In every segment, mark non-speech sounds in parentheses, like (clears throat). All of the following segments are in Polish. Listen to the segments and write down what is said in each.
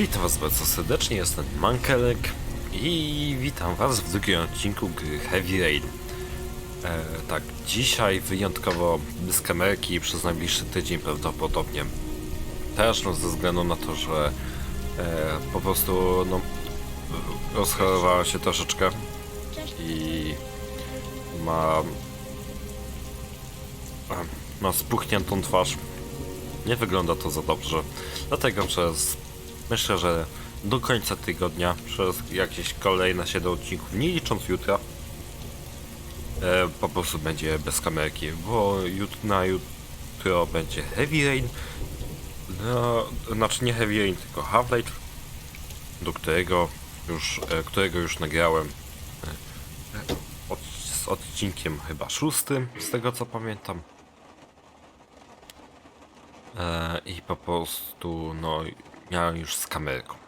Witam was bardzo serdecznie, jestem Mankelek i witam was w drugim odcinku gry Heavy Rain. E, tak, dzisiaj wyjątkowo bez kamerki przez najbliższy tydzień prawdopodobnie. Też no, ze względu na to, że e, po prostu no, rozchorowała się troszeczkę i ma, e, ma spuchniętą twarz. Nie wygląda to za dobrze. Dlatego przez myślę, że do końca tygodnia, przez jakieś kolejne 7 odcinków, nie licząc jutra, e, po prostu będzie bez kamerki, bo jut, na jutro będzie Heavy Rain, no, znaczy nie Heavy Rain, tylko Half-Life, do którego już, e, którego już nagrałem e, od, z odcinkiem chyba szóstym, z tego co pamiętam. E, I po prostu, no, miałem już z kamerką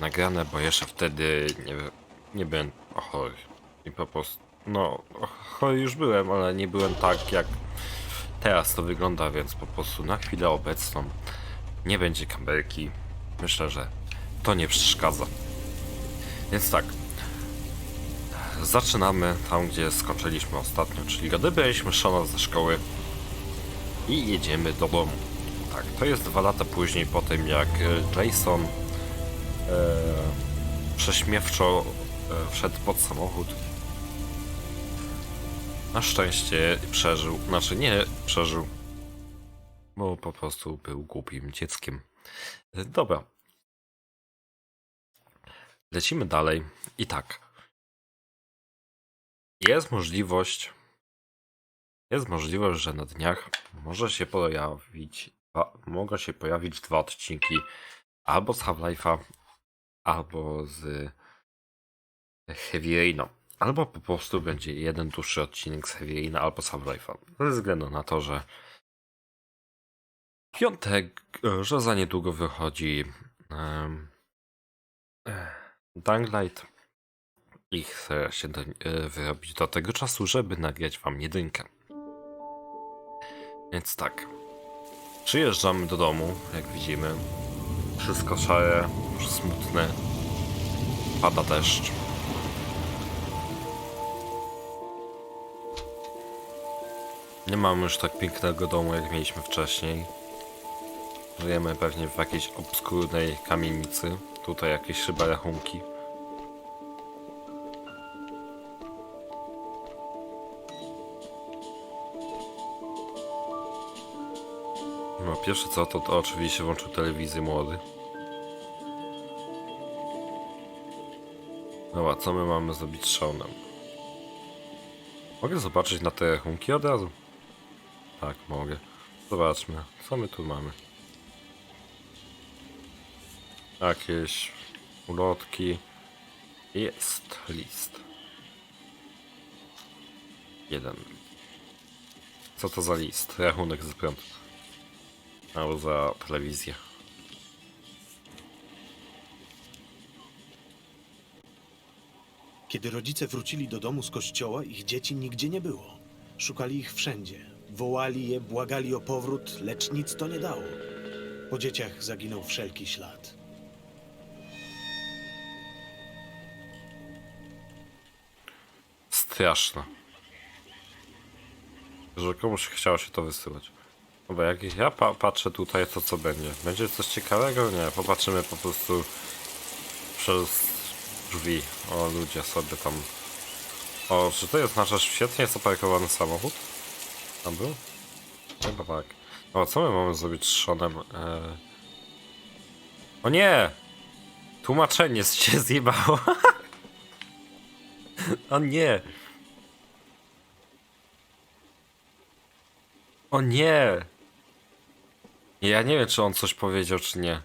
nagrane, bo jeszcze wtedy nie, nie byłem chory. I po prostu, no, chory już byłem, ale nie byłem tak jak teraz to wygląda, więc po prostu na chwilę obecną nie będzie kamerki. Myślę, że to nie przeszkadza. Więc tak, zaczynamy tam, gdzie skończyliśmy ostatnio, czyli odebraliśmy Shona ze szkoły i jedziemy do domu. Tak, to jest dwa lata później po tym jak e, Jason e, prześmiewczo e, wszedł pod samochód. Na szczęście przeżył, znaczy nie przeżył, bo po prostu był głupim dzieckiem. E, Dobra. Lecimy dalej. I tak. Jest możliwość, jest możliwość, że na dniach może się pojawić, mogą się pojawić dwa odcinki albo z Half-Life'a, albo z Heavy Raina. Albo po prostu będzie jeden dłuższy odcinek z Heavy Raina, albo z Half-Life'a. Ze względu na to, że piątek, że za niedługo wychodzi um, Dying Light i chcę się do, e, wyrobić do tego czasu, żeby nagrać wam jedynkę. Więc tak. Przyjeżdżamy do domu, jak widzimy. Wszystko szare, smutne. Pada deszcz. Nie mamy już tak pięknego domu, jak mieliśmy wcześniej. Żyjemy pewnie w jakiejś obskurnej kamienicy. Tutaj jakieś chyba rachunki. No pierwsze co, to, to oczywiście włączył telewizję młody. Dobra, co my mamy zrobić z Seanem? Mogę zobaczyć na te rachunki od razu? Tak, mogę. Zobaczmy, co my tu mamy. Jakieś ulotki. Jest list. Jeden. Co to za list? Rachunek za prąd. Albo za telewizję. Kiedy rodzice wrócili do domu z kościoła, ich dzieci nigdzie nie było. Szukali ich wszędzie. Wołali je, błagali o powrót, lecz nic to nie dało. Po dzieciach zaginął wszelki ślad. Straszne. Że komuś chciało się to wysyłać. Dobra, jak ja pa patrzę tutaj, to co będzie? Będzie coś ciekawego? Nie, popatrzymy po prostu przez drzwi. O, ludzie sobie tam... O, czy to jest nasz świetnie zaparkowany samochód? Tam był? Chyba tak. O, co my mamy zrobić z Seanem? Eee... O nie! Tłumaczenie się zjebało. (laughs) o nie! O nie! Ja nie wiem, czy on coś powiedział, czy nie.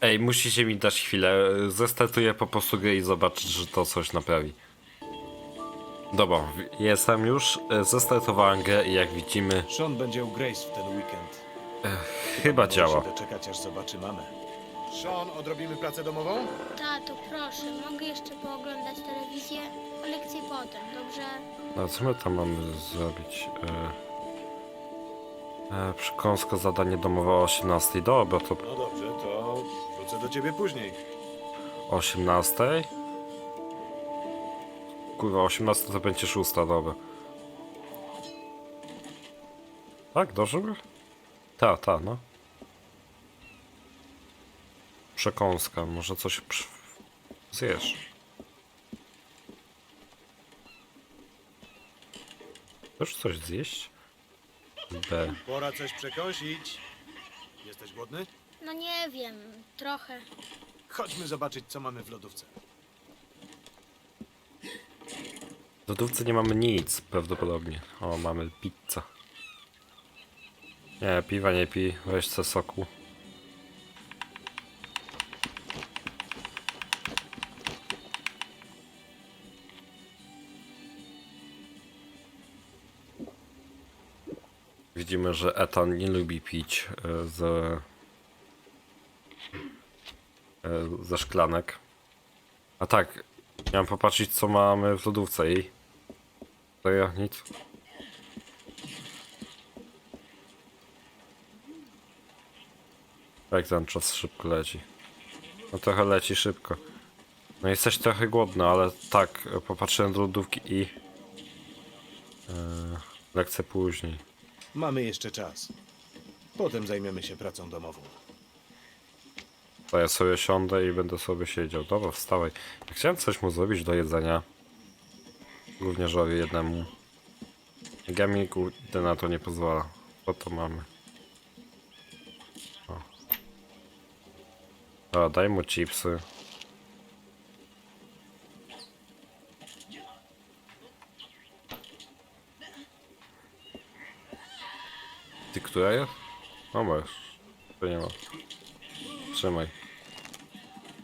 Ej, musicie mi dać chwilę. Zestartuję po prostu grę i zobaczyć, że to coś naprawi. Dobra, jestem już. Zestartowałem grę i jak widzimy, Sean będzie u Grace w ten weekend. chyba działa. doczekać, aż zobaczy mamę. Sean, odrobimy pracę domową? Tato, proszę, mogę jeszcze pooglądać telewizję? A lekcję potem, dobrze? No co my tam mamy zrobić? E... E, przekąska zadanie domowe o 18. Dobra, to No dobrze, to wrócę do ciebie później. o 18. Kurwa, 18 to będzie 6, dobra. Tak, dobrze? Ta, ta, no. Przekąska, może coś zjesz. Chcesz coś zjeść? B. Pora coś przekąsić. Jesteś głodny? No nie wiem, trochę. Chodźmy zobaczyć, co mamy w lodówce. W lodówce nie mamy nic, prawdopodobnie. O, mamy pizzę. Nie, piwa nie pij, weź se soku. Widzimy, że Etan nie lubi pić e, z, e, ze szklanek. A tak, miałem popatrzeć co mamy w lodówce i... To ja nic. Jak ten czas szybko leci. No trochę leci szybko. No jesteś trochę głodny, ale tak, popatrzyłem do lodówki i... Yy, później. Mamy jeszcze czas. Potem zajmiemy się pracą domową. To ja sobie siądę i będę sobie siedział. Dobra, wstawaj. Chciałem coś mu zrobić do jedzenia. Gówniarzowi jednemu. Kurde na to nie pozwala. Co to mamy? O. Daj mu chipsy. Która jest? No masz. To nie ma. Trzymaj.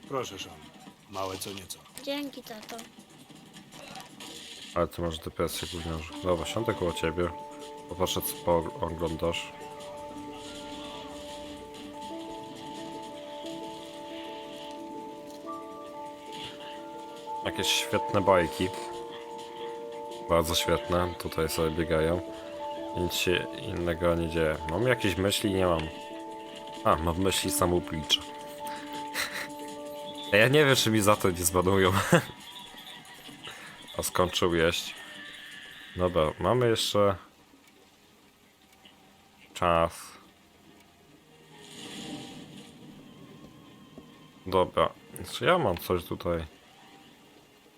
Proszę, Sean. Małe co nieco. Dzięki, tato. Ale ty masz depresję gówniarzu. Dobra, siądę koło ciebie. Popatrzę co oglądasz. Jakieś świetne bajki. Bardzo świetne. Tutaj sobie biegają. Nic się innego nie dzieje. Mam jakieś myśli? Nie mam. A, mam myśli samobójcze. (laughs) Ja nie wiem, czy mi za to nie zbanują. A (laughs) skończył jeść. Dobra, mamy jeszcze czas. Dobra, czy ja mam coś tutaj?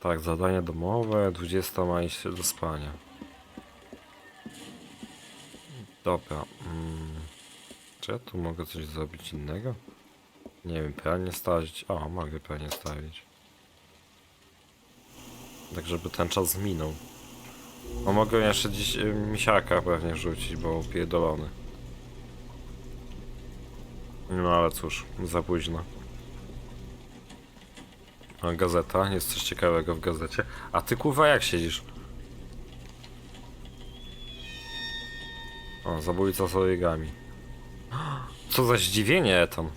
Tak, zadanie domowe, 20 ma iść do spania. Dobra, mm, czy ja tu mogę coś zrobić innego? Nie wiem, pranie stawić. O, mogę pranie stawić. Tak, żeby ten czas minął. No mogę jeszcze dziś y, misiaka pewnie rzucić, bo pierdolony. No ale cóż, za późno. A gazeta? Jest coś ciekawego w gazecie. A ty kurwa jak siedzisz? O, zabójca z origami. Co za zdziwienie, Eton.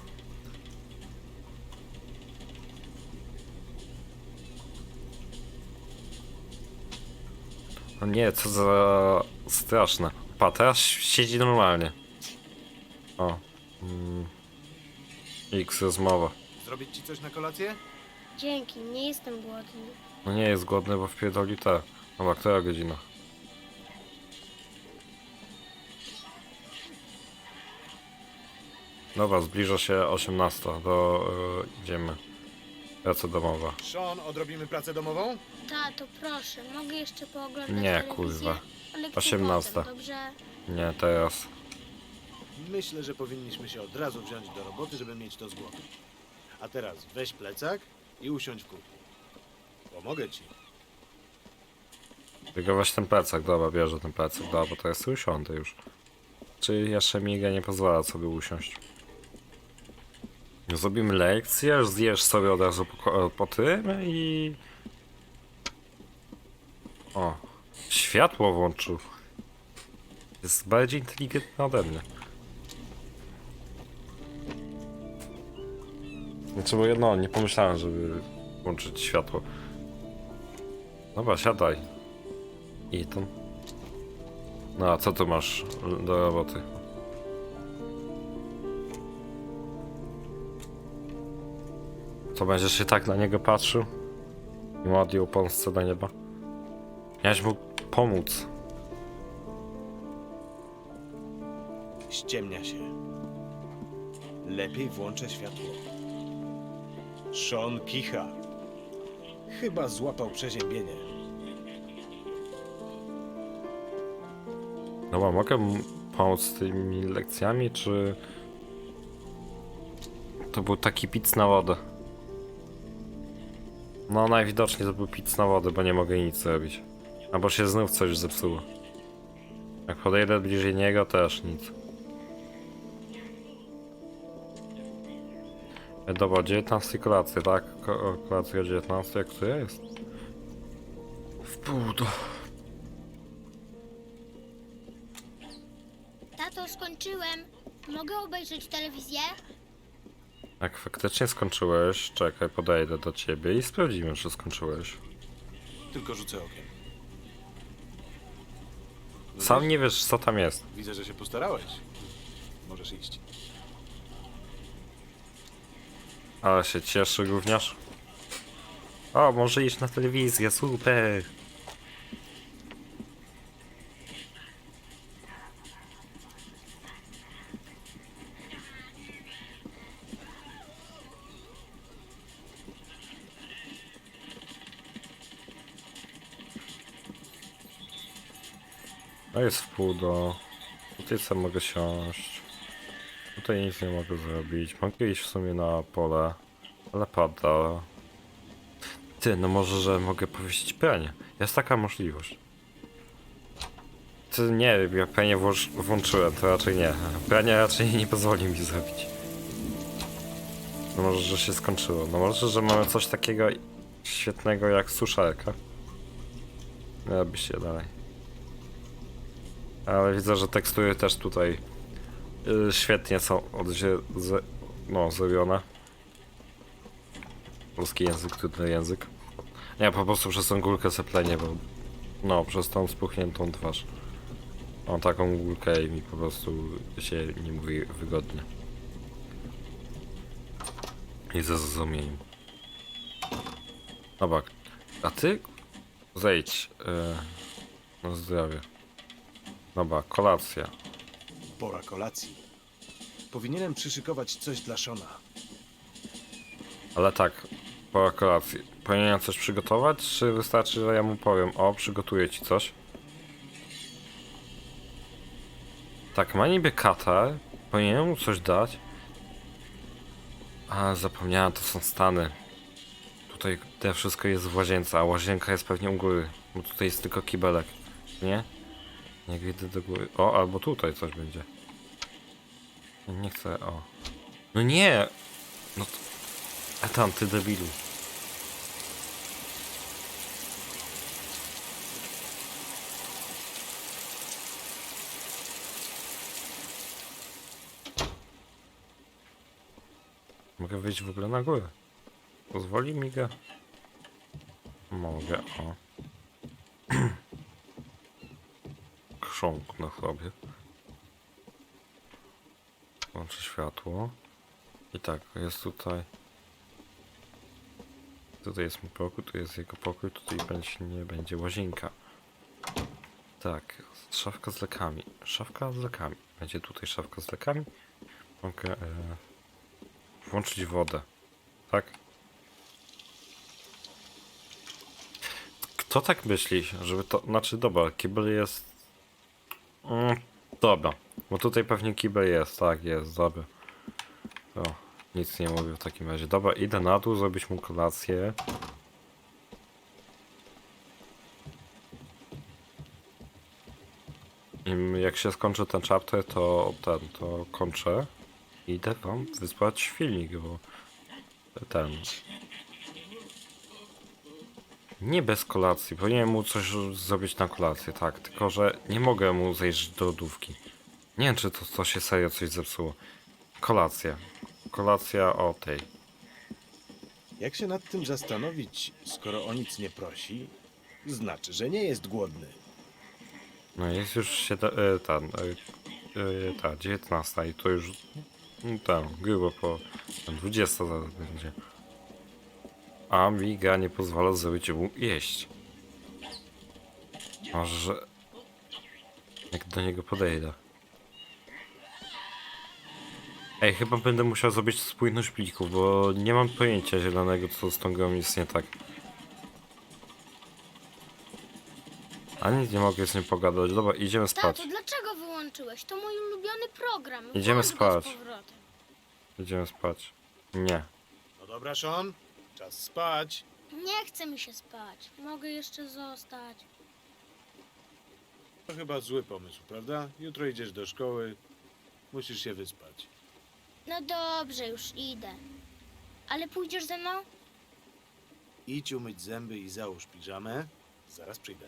O nie, co za straszne. Pa, teraz siedzi normalnie. O. Mm. X rozmowa. Zrobić ci coś na kolację? Dzięki, nie jestem głodny. No nie jest głodny, bo wpierdoli te. Dobra, która godzina? Dobra, zbliża się 18, do y, idziemy. Praca domowa. Sean, odrobimy pracę domową? Tato, proszę, mogę jeszcze pooglądać Nie, telewizję? kurwa. Ale chcę 18. Potem, dobrze? Nie, teraz. Myślę, że powinniśmy się od razu wziąć do roboty, żeby mieć to z głowy. A teraz weź plecak i usiądź w kuchni. Pomogę ci. Tylko właśnie ten plecak, dobra, bierze ten plecak, dobra, bo to jest usiądę już. Czy jeszcze miga nie pozwala sobie usiąść? Zrobimy lekcję, zjesz sobie od razu po, po tym i... O, światło włączył. Jest bardziej inteligentny ode mnie. Znaczy, bo jedno, nie pomyślałem, żeby włączyć światło. Dobra, siadaj. I tam. No a co tu masz do roboty? To będziesz się tak na niego patrzył? I modlił Polsce do nieba? Miałeś mu pomóc. Ściemnia się. Lepiej włączę światło. Sean kicha. Chyba złapał przeziębienie. No bo mogę mu pomóc z tymi lekcjami, czy... To był taki pic na wodę. No najwidoczniej to był pic na wodę, bo nie mogę nic zrobić. Albo się znów coś zepsuło. Jak podejdę bliżej niego, też nic. E, Dobra, 19 kolacja, tak? Ko kolacja 19, jak to jest? W pół do... Tato, skończyłem. Mogę obejrzeć telewizję? Jak faktycznie skończyłeś, czekaj, podejdę do ciebie i sprawdzimy, czy skończyłeś. Tylko rzucę okiem. Sam nie wiesz, co tam jest. Widzę, że się postarałeś. Możesz iść. Ale się cieszy gówniarz. O, może iść na telewizję, super. No jest w pół do... Tutaj co mogę siąść. Tutaj nic nie mogę zrobić. Mogę iść w sumie na pole, ale pada. Ty, no może, że mogę powiesić pranie. Jest taka możliwość. Ty, nie wiem, ja pranie włącz- włączyłem, to raczej nie. Pranie raczej nie pozwoli mi zrobić. No może, że się skończyło. No może, że mamy coś takiego świetnego jak suszarka. Robi się dalej. Ale widzę, że tekstury też tutaj y, świetnie są odzie- no, zrobione. Polski język, trudny język. Nie, po prostu przez tą górkę seplenie, bo no, przez tą spuchniętą twarz. Mam taką górkę i mi po prostu się nie mówi wygodnie. I ze zrozumieniem. Dobra, a ty zejdź yy, na zdrowie. Dobra, kolacja. Pora kolacji. Powinienem przyszykować coś dla Shona. Ale tak, po kolacji. Powinienem coś przygotować, czy wystarczy, że ja mu powiem, o, przygotuję ci coś? Tak, ma niby katar, powinienem mu coś dać. A, zapomniałem, to są Stany. Tutaj te wszystko jest w łazience, a łazienka jest pewnie u góry, bo tutaj jest tylko kibelek, nie? Jak idę do góry. O, albo tutaj coś będzie. Nie, Nie chcę, o. No nie! No to... A tam, ty debilu. Mogę wyjść w ogóle na górę. Pozwoli mi go? Mogę, o. (clears throat) Krząknę sobie. Włączę światło. I tak, jest tutaj. Tutaj jest mój pokój, tu jest jego pokój, tutaj będzie, nie będzie łazienka. Tak, szafka z lekami. Szafka z lekami. Będzie tutaj szafka z lekami. Mogę e, włączyć wodę. Tak? Kto tak myśli, żeby to... Znaczy, dobra, kibel jest... Mm, dobra, bo tutaj pewnie kibel jest, tak, jest, dobra. Nic nie mówię w takim razie. Dobra, idę na dół, zrobić mu kolację. I jak się skończy ten chapter, to ten, to kończę. Idę wam wysłać filmik, bo ten... Nie bez kolacji, powinienem mu coś zrobić na kolację, tak, tylko że nie mogę mu zejść do lodówki. Nie wiem, czy to, to się serio coś zepsuło. Kolacja. Kolacja o tej. Jak się nad tym zastanowić, skoro o nic nie prosi, znaczy, że nie jest głodny. No jest już się e, ten, e, e, ta, 19 i to już tam, grubo po tam 20 zaraz będzie. Amiga nie pozwala zrobić mu jeść. Może... Jak do niego podejdę. Ej, chyba będę musiał zrobić spójność plików, bo nie mam pojęcia zielonego, co z tą grą jest nie tak. A nic nie mogę z nim pogadać. Dobra, idziemy spać. Tato, dlaczego wyłączyłeś? To mój ulubiony program. Idziemy Włącz go z spać. powrotem. Idziemy spać. Nie. No dobra, Sean, czas spać. Nie chce mi się spać. Mogę jeszcze zostać. To chyba zły pomysł, prawda? Jutro idziesz do szkoły, musisz się wyspać. No dobrze, już idę. Ale pójdziesz ze mną? Idź umyć zęby i załóż piżamę. Zaraz przyjdę.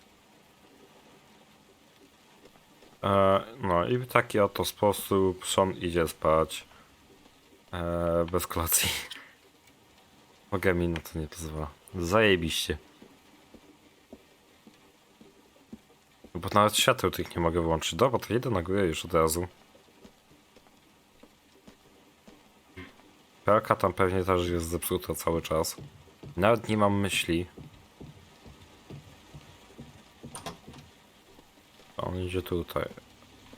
E, no i w taki oto sposób Sean idzie spać. E, bez kolacji. Mogę mi na to nie pozwala. Zajebiście. Bo nawet świateł tych nie mogę włączyć. Dobra, to jedę na górę już od razu. Pelka tam pewnie też jest zepsuta cały czas. Nawet nie mam myśli. On idzie tutaj.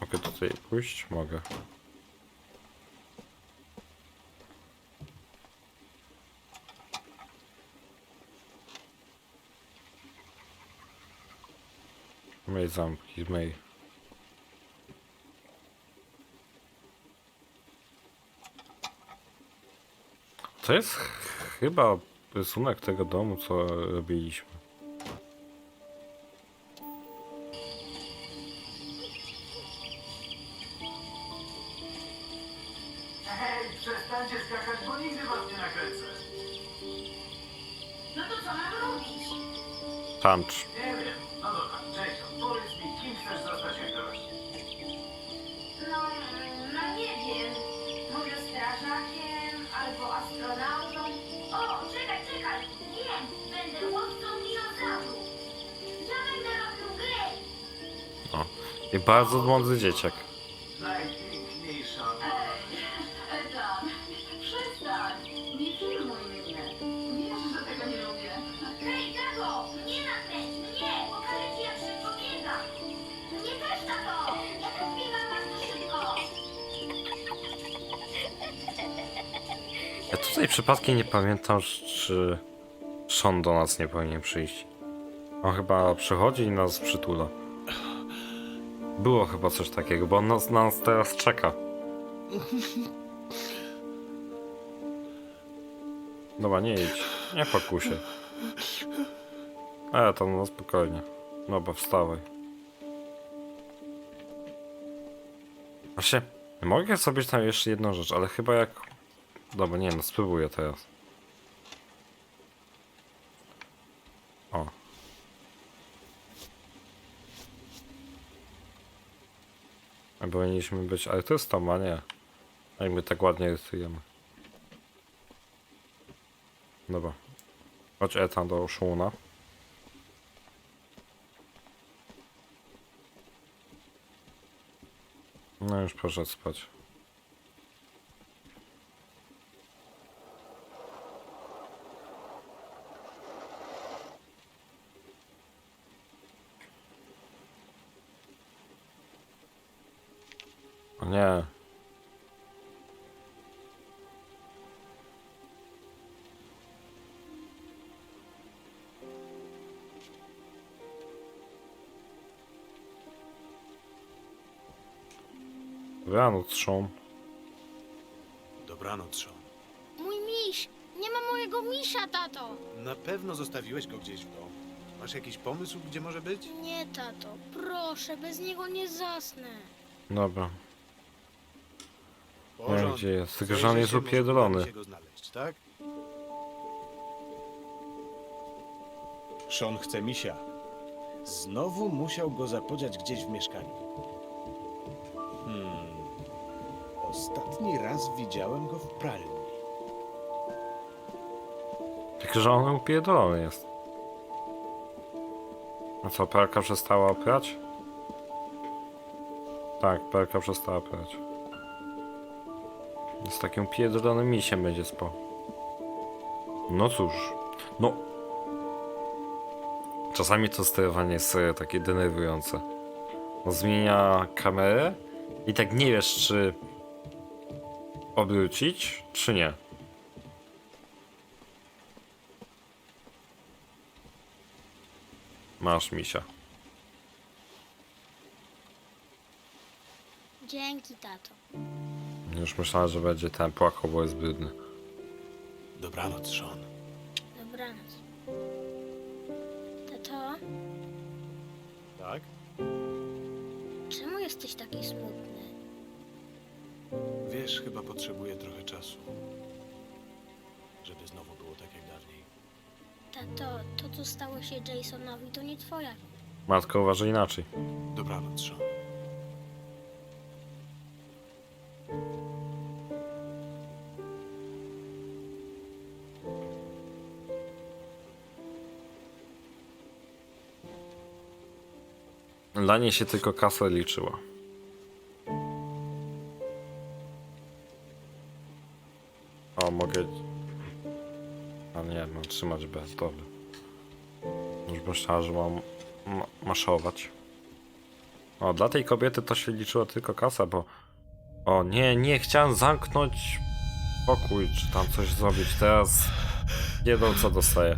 Mogę tutaj pójść? Mogę. Myj zamki, myj. To jest ch- chyba rysunek tego domu, co robiliśmy. Hej, przestańcie skakać, bo nigdy was nie nakręcę. No to co mam robić? Tancz. Bardzo mądry dzieciak. Najpiękniejsza. Przestań. Nie filmuj mnie. Wiesz, że tego nie lubię. Hej, tato! Mnie nakręć! Mnie! Pokażę ci, jak szybko biegam! Mnie też, tato! Ja też biegam bardzo szybko! Ja tutaj przypadkiem nie pamiętam, czy Sean do nas nie powinien przyjść. On chyba przychodzi i nas przytula. Było chyba coś takiego, bo on nas, nas teraz czeka. Dobra, nie idź. Nie pakuj się. E, tam no spokojnie. Dobra, wstawaj. Właśnie, mogę sobie tam jeszcze jedną rzecz, ale chyba jak... Dobra, nie no, spróbuję teraz. A powinniśmy być artystą, a nie. Jak my tak ładnie rysujemy. Dobra. Chodź Etan do Szuna. No już poszedł spać. Nie. Rano trzą. Dobranoc, Sean. Mój miś! Nie ma mojego misia, tato! Na pewno zostawiłeś go gdzieś w domu. Masz jakiś pomysł, gdzie może być? Nie, tato. Proszę, bez niego nie zasnę. Dobra. Porządku. gdzie jest. Tylko że Zajrzę on jest się, może upierdolony. uda mi się go znaleźć, tak? Sean chce misia. Znowu musiał go zapodziać gdzieś w mieszkaniu. Hmm. Ostatni raz widziałem go w pralni. Tylko że on upierdolony jest. A co, pralka przestała prać? Tak, pralka przestała prać. Z takim pierdolonym misiem będzie spał. No cóż, No. Czasami to sterowanie jest serio takie denerwujące. No, zmienia kamerę i tak nie wiesz, czy obrócić, czy nie. Masz misia. Dzięki, tato. Już myślałem, że będzie ten płakał, bo jest brudny. Dobranoc, Sean. Dobranoc. Tato, Tak? czemu jesteś taki smutny? Wiesz, chyba potrzebuję trochę czasu. Żeby znowu było tak jak dawniej. Tato, to co stało się Jasonowi to nie twoja wina. Matko uważa inaczej. Dobranoc, Sean. Dla niej się tylko kasa liczyła. O, mogę... A nie, mam trzymać bez, dobra. Już myślałem, że mam ma maszować. O, dla tej kobiety to się liczyła tylko kasa, bo... O, nie, nie, chciałem zamknąć pokój, czy tam coś zrobić. Teraz nie wiem, co dostaję.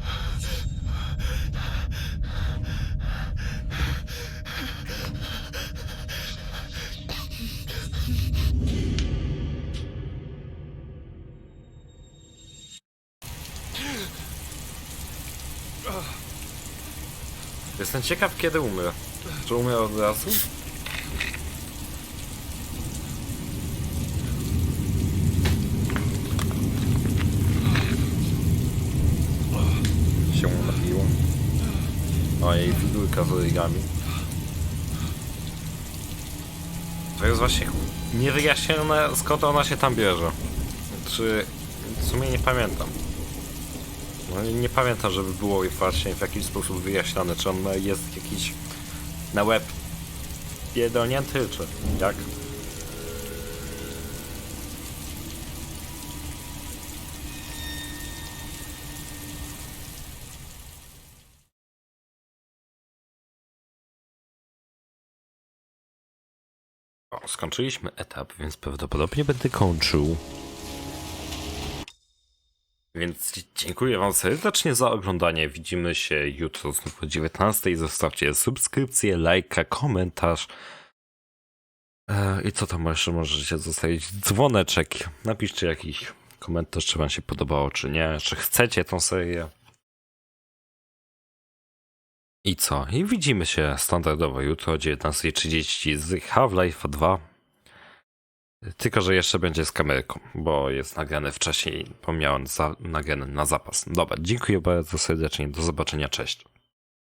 Jestem ciekaw, kiedy umrę. Czy umrę od razu? Się napiło. O, jej figurka z origami. To jest właśnie niewyjaśnione, skąd ona się tam bierze. Czy... W sumie nie pamiętam. No nie pamiętam, żeby było właśnie w jakiś sposób wyjaśnione, czy on jest jakiś na łeb pierdolnięty, czy jak? Skończyliśmy etap, więc prawdopodobnie będę kończył. Więc dziękuję Wam serdecznie za oglądanie. Widzimy się jutro znów o 19. Zostawcie subskrypcję, lajka, komentarz. E, I co tam jeszcze możecie zostawić? Dzwoneczek. Napiszcie jakiś komentarz, czy Wam się podobało, czy nie. Czy chcecie tą serię. I co? I widzimy się standardowo jutro o 19.30 z Half-Life 2. Tylko, że jeszcze będzie z kamerką, bo jest nagrane wcześniej, pomniałem za, nagrane na zapas. Dobra, dziękuję bardzo serdecznie, do zobaczenia, cześć.